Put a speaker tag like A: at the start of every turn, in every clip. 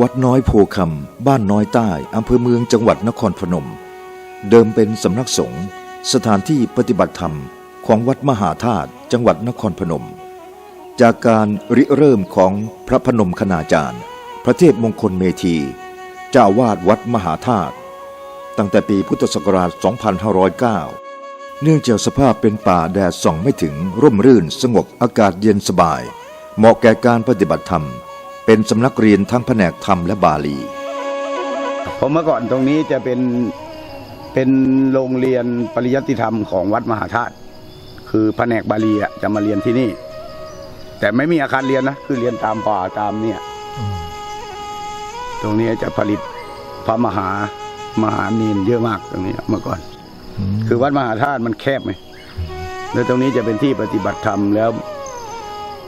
A: วัดน้อยโพคำบ้านน้อยใต้อำเภอเมืองจังหวัดนครพนม เดิมเป็นสำนักสงฆ์สถานที่ปฏิบัติธรรมของวัดมหาธาตุจังหวัดนครพนม จากการริเริ่มของพระพนมคณาจารย์ พระเทพมงคลเมธี เจ้าวาดวัดมหาธาตุตั้งแต่ปีพุทธศักราช 2509 เนื่องจากสภาพเป็นป่าแดดส่องไม่ถึงร่มรื่นสงบอากาศเย็นสบาย เหมาะแก่การปฏิบัติธรรม เป็นสำนักเรียนทั้งแผนกธรรมและบาลี
B: ผมเมื่อก่อนตรงนี้จะเป็นเป็นโรงเรียนปริยัติธรรมของวัดมหาธาตุคือแผนกบาลีอะจะมาเรียนที่นี่ แต่ไม่มีอาคารเรียนนะคือเรียนตามป่าตามเนี่ย ตรงนี้จะผลิตพระมหามหานีนเยอะมากตรงนี้เมื่อก่อน คือวัดมหาธาตุมันแคบไหมแล้วตรงนี้จะเป็นที่ปฏิบัติธรรมแล้ว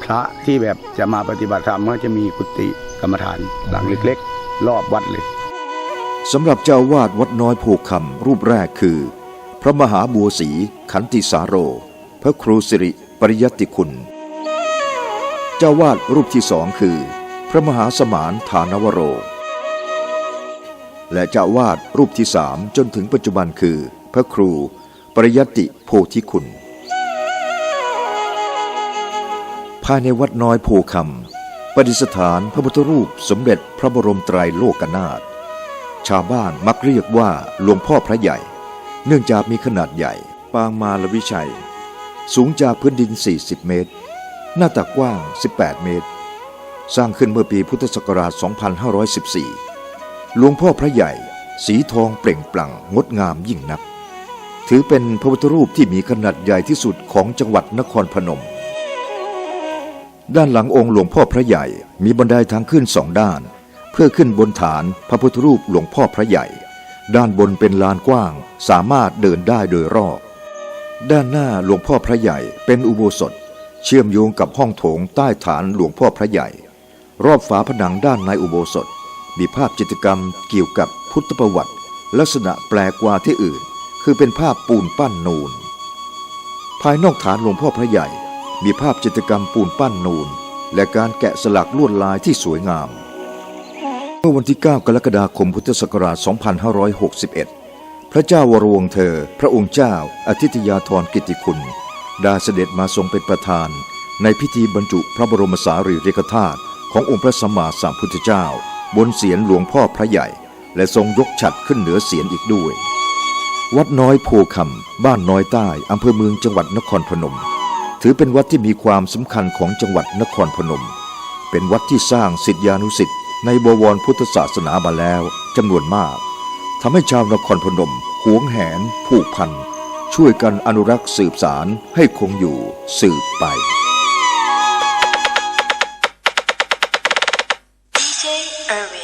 B: พระที่แบบจะมาปฏิบัติธรรมก็จะมีกุฏิกรรมฐานหลังเล็กๆ รอบวัดเลย
A: สำหรับเจ้าวาดวัดน้อยโพคำรูปแรกคือ พระมหาบัวศรีขันติสาโร พระครูสิริปริยติคุณ เจ้าวาดรูปที่สองคือ พระมหาสมานฐานวโร และเจ้าวาดรูปที่สามจนถึงปัจจุบันคือ พระครูปริยติโพธิคุณ ภายในวัดน้อยโพคำประดิษฐานพระพุทธรูปสมเด็จพระบรมไตรโลกนาถชาวบ้านมักเรียกว่าหลวงพ่อพระใหญ่ เนื่องจากมีขนาดใหญ่ ปางมาลวิชัย สูงจากพื้นดิน 40 เมตร หน้าตักกว้าง 18 เมตร สร้างขึ้นเมื่อปีพุทธศักราช 2514 หลวงพ่อพระใหญ่ สีทองเปล่งปลั่งงดงามยิ่งนัก ถือเป็นพระพุทธรูปที่มีขนาดใหญ่ที่สุดของจังหวัดนครพนม ด้านหลังองค์หลวงพ่อพระใหญ่มีบันไดทางขึ้นสองด้าน เพื่อขึ้นบนฐานพระพุทธรูปหลวงพ่อพระใหญ่ ด้านบนเป็นลานกว้าง สามารถเดินได้โดยรอบ ด้านหน้าหลวงพ่อพระใหญ่เป็นอุโบสถ เชื่อมโยงกับห้องโถงใต้ฐานหลวงพ่อพระใหญ่ รอบฝาผนังด้านในอุโบสถ มีภาพจิตรกรรมเกี่ยวกับพุทธประวัติ ลักษณะแปลกกว่าที่อื่น คือเป็นภาพปูนปั้นนูน ภายนอกฐานหลวงพ่อพระใหญ่ มีภาพจิตรกรรมปูนปั้นนูน และการแกะสลักลวดลายที่สวยงาม เมื่อวันที่ 9 กรกฎาคมพุทธศักราช 2561 พระเจ้าวรวงเธอ พระองค์เจ้าอาทิตยาธรกิติคุณได้เสด็จมาทรงเป็นประธาน ในพิธีบรรจุพระบรมสารีริกธาตุขององค์พระสัมมาสัมพุทธเจ้า บนเสียนหลวงพ่อพระใหญ่ และทรงยกฉัดขึ้นเหนือเสียนอีกด้วย วัดน้อยโพคำบ้านน้อยใต้อำเภอเมืองจังหวัดนครพนม ถือเป็นวัดที่มีความสำคัญของจังหวัดนครพนม เป็นวัดที่สร้างสิทธิานุสิทธิ์ในบวรพุทธศาสนามาแล้วจำนวนมากทำให้ชาวนครพนมหวงแหน ผูกพัน ช่วยกันอนุรักษ์สืบสารให้คงอยู่สืบไป
C: DJ Irwin.